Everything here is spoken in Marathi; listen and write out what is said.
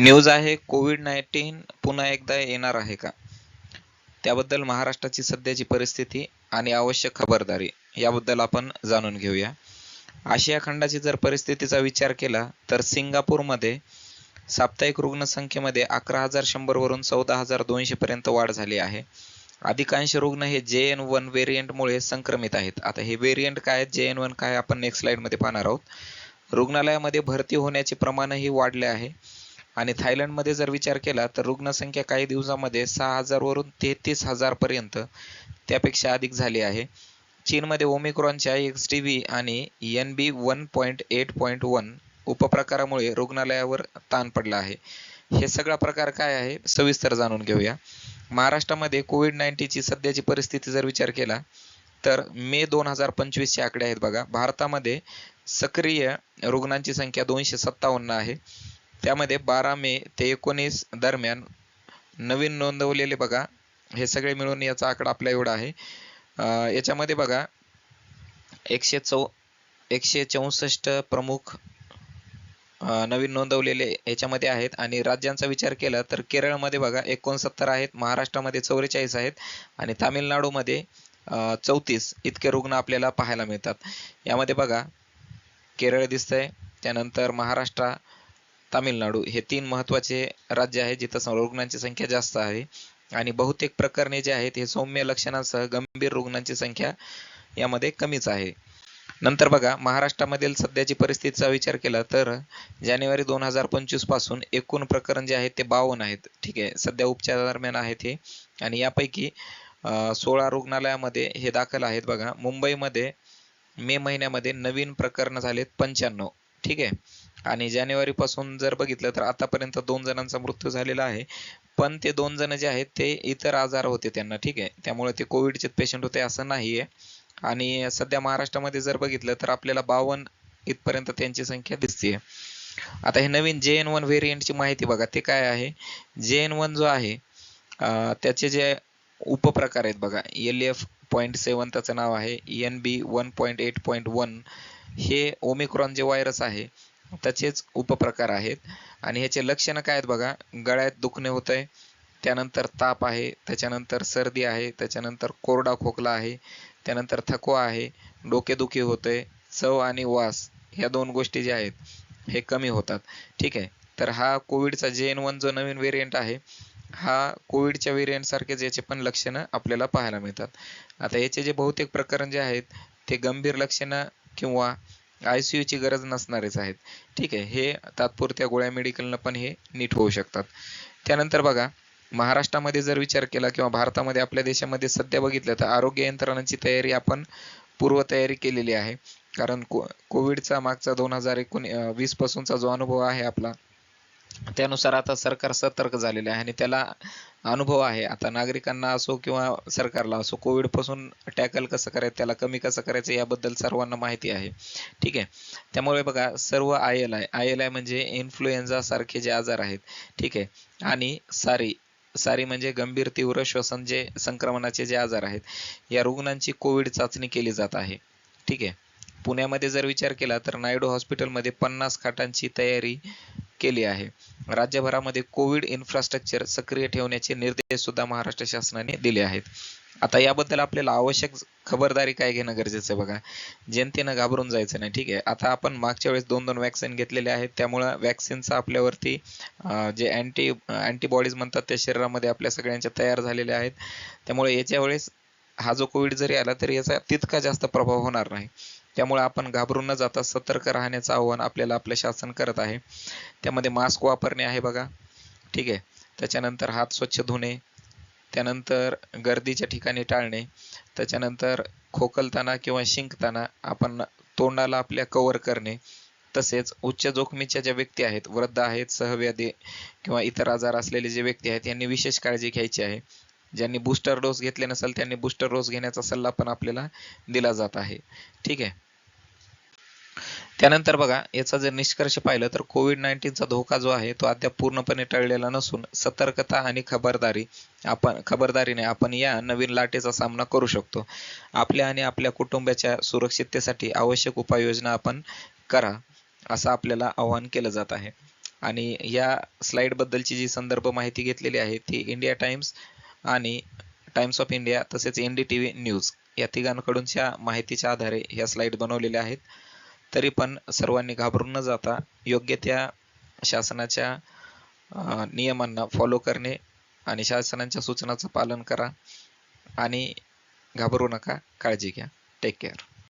न्यूज आहे कोविड नाईन्टीन पुन्हा एकदा येणार आहे का? त्याबद्दल महाराष्ट्राची सध्याची परिस्थिती आणि आवश्यक खबरदारी याबद्दल आपण जाणून घेऊया. आशिया खंडाची जर परिस्थितीचा विचार केला तर सिंगापूरमध्ये साप्ताहिक रुग्णसंख्येमध्ये अकरा हजार शंभरवरून चौदा हजार दोनशे पर्यंत वाढ झाली आहे. अधिकांश रुग्ण हे जे एन वन व्हेरियंटमुळे संक्रमित आहेत. आता हे व्हेरियंट काय जे एन वन काय? आपण नेक्स्ट स्लाइडमध्ये पाहणार आहोत. रुग्णालयामध्ये भरती होण्याचे प्रमाणही वाढले आहे. आणि थायलंडमध्ये जर विचार केला तर रुग्णसंख्या काही दिवसामध्ये सहा हजारवरून तेहतीस हजारपर्यंत त्यापेक्षा अधिक झाली आहे. चीनमध्ये ओमिक्रॉनच्या एक्स टी व्ही आणि N B one point eight point one उपप्रकारामुळे रुग्णालयावर ताण पडला आहे. हे सगळा प्रकार काय आहे सविस्तर जाणून घेऊया. महाराष्ट्रामध्ये कोविड नाईन्टीनची सध्याची परिस्थिती जर विचार केला तर मे दोन हजार पंचवीसचे आकडे आहेत बघा. भारतामध्ये सक्रिय रुग्णांची संख्या दोनशे सत्तावन्न आहे. त्यामध्ये बारा मे ते एकोणीस दरम्यान नवीन नोंदवलेले बघा. हे सगळे मिळून याचा आकडा आपला एवढा आहे. याच्यामध्ये बघा एकशे चौ एकशे चौसष्ट प्रमुख नवीन नोंदवलेले याच्यामध्ये आहेत. आणि राज्यांचा विचार केला तर केरळमध्ये बघा एकोणसत्तर आहेत महाराष्ट्रामध्ये चौवेचाळीस आहेत आणि तामिळनाडूमध्ये चौतीस इतके रुग्ण आपल्याला पाहायला मिळतात. यामध्ये बघा केरळ दिसतंय. त्यानंतर महाराष्ट्र तामिळनाडू हे तीन महत्त्वाचे राज्य आहे जिथं रुग्णांची संख्या जास्त आहे. आणि बहुतेक प्रकरणे जे आहेत हे सौम्य लक्षणांसह गंभीर रुग्णांची संख्या यामध्ये कमीच आहे. नंतर बघा महाराष्ट्रामधील सध्याची परिस्थितीचा विचार केला तर जानेवारी दोन हजार पंचवीसपासून एकूण प्रकरण जे आहेत ते बावन्न आहेत. ठीक आहे सध्या उपचारादरम्यान आहेत हे. आणि यापैकी अं, सोळा रुग्णालयामध्ये हे दाखल आहेत बघा. मुंबईमध्ये मे महिन्यामध्ये नवीन प्रकरण झालेत पंच्याण्णव. ठीक आहे. आणि जानेवारी पासून जर बघितलं तर आतापर्यंत दोन जणांचा मृत्यू झालेला आहे. पण ते दोन जण जे आहेत ते इतर आजार होते त्यांना ठीक आहे. त्यामुळे ते कोविडचे पेशंट होते असं नाही आहे आणि सध्या महाराष्ट्रामध्ये जर बघितलं तर आपल्याला बावन्न इथपर्यंत त्यांची संख्या दिसते आता हे नवीन जे एन वन व्हेरियंटची माहिती बघा ते काय आहे? जे एन वन जो आहे त्याचे जे उपप्रकार आहेत बघा एल एफ पॉईंट सेवन त्याचं नाव आहे N B one point eight point one हे ओमिक्रॉन जे व्हायरस आहे त्याचेच उपप्रकार आहेत. आणि ह्याचे लक्षणं काय आहेत बघा गळ्यात दुखणे होत आहे त्यानंतर ताप आहे त्याच्यानंतर सर्दी आहे त्याच्यानंतर कोरडा खोकला आहे त्यानंतर थकवा आहे डोकेदुखी होते चव आणि वास ह्या दोन गोष्टी ज्या आहेत हे कमी होतात. ठीक आहे? तर हा कोविडचा जे एन वन जो नवीन व्हेरियंट आहे हा कोविडच्या व्हेरियंट सारखेच याचे पण लक्षणं आपल्याला पाहायला मिळतात. आता याचे जे बहुतेक प्रकरण जे आहेत ते गंभीर लक्षणं किंवा आयसीयूची गरज नसणारेच आहेत. ठीक आहे हे तात्पुरत्या गोळ्या मेडिकलनं पण हे नीट होऊ शकतात. त्यानंतर बघा महाराष्ट्रामध्ये जर विचार केला किंवा भारतामध्ये आपल्या देशामध्ये सध्या बघितलं तर आरोग्य यंत्रणांची तयारी आपण पूर्वतयारी केलेली आहे. कारण को कोविडचा मागचा दोन हजार एकोण अं, वीस पासूनचा जो अनुभव आहे आपला त्यानुसार आता सरकार सतर्क झालेले आहे आणि त्याला अनुभव आहे. आता नागरिकांना असो किंवा सरकारला असो कोविडपासून टॅकल कसं करायचं त्याला कमी कसं करायचं याबद्दल सर्वांना माहिती आहे. ठीक आहे? त्यामुळे बघा सर्व I L I I L I म्हणजे इन्फ्लुएन्झा सारखे जे आजार आहेत. ठीक आहे? आणि सारी सारी म्हणजे गंभीर तीव्र श्वसन जे संक्रमणाचे जे आजार आहेत या रुग्णांची कोविड चाचणी केली जात आहे. ठीक आहे? पुण्यामध्ये जर विचार केला तर नायडू हॉस्पिटलमध्ये पन्नास खाटांची तयारी केली आहे. राज्यभरामध्ये कोविड इन्फ्रास्ट्रक्चर सक्रिय ठेवण्याचे निर्देश सुद्धा महाराष्ट्र शासनाने दिले आहेत. आता याबद्दल आपल्याला आवश्यक खबरदारी काय घेणं गरजेचं आहे बघा. जनतेनं घाबरून जायचं नाही ठीक आहे. आता आपण मागच्या वेळेस दोन दोन वॅक्सिन घेतलेले आहेत. त्यामुळं वॅक्सिनचा आपल्यावरती जे अँटी अँटीबॉडीज म्हणतात त्या शरीरामध्ये आपल्या सगळ्यांच्या तयार झालेल्या आहेत. त्यामुळे याच्या वेळेस हा जो कोविड जरी आला तरी याचा तितका जास्त प्रभाव होणार नाही. त्यामुळे आपण घाबरून न जाता सतर्क राहण्याचं आव्हान आपल्याला आपलं शासन करत आहे. त्यामध्ये मास्क वापरणे आहे बघा. ठीक आहे. त्याच्यानंतर हात स्वच्छ धुणे. त्यानंतर गर्दीच्या ठिकाणी टाळणे. त्याच्यानंतर खोकलताना किंवा शिंकताना आपण तोंडाला आपल्या कव्हर करणे. तसेच उच्च जोखमीच्या ज्या व्यक्ती आहेत वृद्ध आहेत सहव्याधी किंवा इतर आजार असलेले जे व्यक्ती आहेत यांनी विशेष काळजी घ्यायची आहे. ज्यांनी बूस्टर डोस घेतले नसेल त्यांनी बूस्टर डोस घेण्याचा सल्ला पण आपल्याला दिला जात आहे. ठीक आहे. त्यानंतर बघा याचा जर निष्कर्ष पाहिलं तर कोविड नाईन्टीनचा धोका जो आहे तो अद्याप पूर्णपणे टळलेला नसून सतर्कता आणि खबरदारी आपण खबरदारीने आपण या नवीन लाटेचा सामना करू शकतो. आपल्या आणि आपल्या कुटुंबाच्या सुरक्षिततेसाठी आवश्यक उपाययोजना आपण करा असं आपल्याला आवाहन केलं जात आहे. आणि या स्लाइड बद्दलची जी संदर्भ माहिती घेतलेली आहे ती इंडिया टाइम्स आणि टाइम्स ऑफ इंडिया तसेच N D T V news या तिघांकडूनच्या माहितीच्या आधारे ह्या स्लाइड बनवलेल्या आहेत. तरी पण सर्वांनी घाबरून न जाता योग्य त्या शासनाच्या नियमांना फॉलो करणे आणि शासनाच्या सूचनाचं पालन करा आणि घाबरू नका. काळजी घ्या. Take care